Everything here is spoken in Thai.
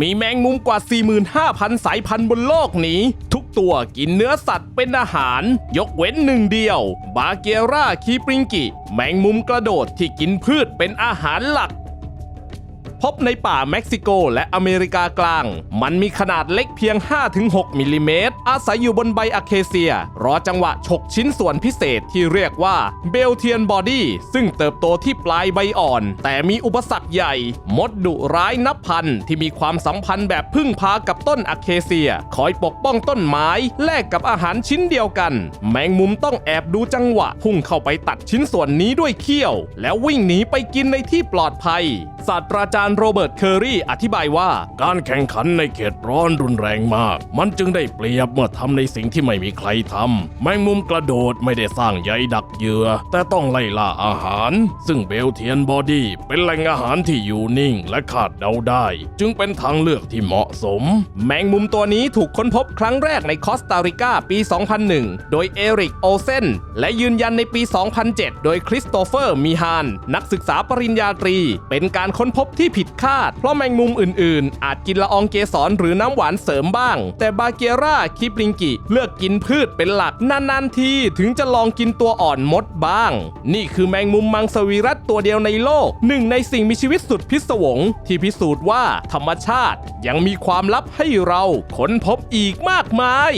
มีแมงมุมกว่า 45,000 สายพันธุ์บนโลกนี้ ทุกตัวกินเนื้อสัตว์เป็นอาหาร ยกเว้นหนึ่งเดียว บาเกราคีปริงกิ แมงมุมกระโดดที่กินพืชเป็นอาหารหลัก พบในป่าเม็กซิโกและอเมริกากลาง มันมีขนาดเล็กเพียง 5-6 มิลลิเมตร อาศัยอยู่บนใบอะเคเซีย รอจังหวะฉกชิ้นส่วนพิเศษที่เรียกว่าเบลเทียนบอดี้ซึ่งเติบโตที่ปลายใบอ่อน แต่มีอุปสรรคใหญ่ มดดุร้ายนับพันที่มีความสัมพันธ์แบบพึ่งพากับต้นอะเคเซีย คอยปกป้องต้นไม้แลกกับอาหารชิ้นเดียวกัน แมงมุมต้องแอบดูจังหวะ พุ่งเข้าไปตัดชิ้นส่วนนี้ด้วยเขี้ยว แล้ววิ่งหนีไปกินในที่ปลอดภัยศาสตราจารย์โรเบิร์ตเคอรี่อธิบายว่า การแข่งขันในเขตร้อนรุนแรงมาก มันจึงได้เปรียบเมื่อทำในสิ่งที่ไม่มีใครทำแมงมุมกระโดดไม่ได้สร้างใยดักเหยื่อ แต่ต้องไล่ล่าอาหาร ซึ่งเบลเทียนบอดี้เป็นแหล่งอาหารที่อยู่นิ่งและคาดเดาได้ จึงเป็นทางเลือกที่เหมาะสม แมงมุมตัวนี้ถูกค้นพบครั้งแรกในคอสตาริกาปี 2001 โดยเอริกโอเซนและยืนยันในปี 2007 โดยคริสโตเฟอร์มีฮาน นักศึกษาปริญญาตรี เป็นการค้นพบที่ผิดคาด เพราะแมงมุมอื่นๆ อาจกินละอองเกสรหรือน้ำหวานเสริมบ้าง แต่บาเกียร่าคิปริงกิเลือกกินพืชเป็นหลักนานๆทีถึงจะลองกินตัวอ่อนมดบ้าง นี่คือแมงมุมมังสวิรัตตัวเดียวในโลกหนึ่งในสิ่งมีชีวิตสุดพิศวง ที่พิสูจน์ว่าธรรมชาติยังมีความลับให้เราค้นพบอีกมากมาย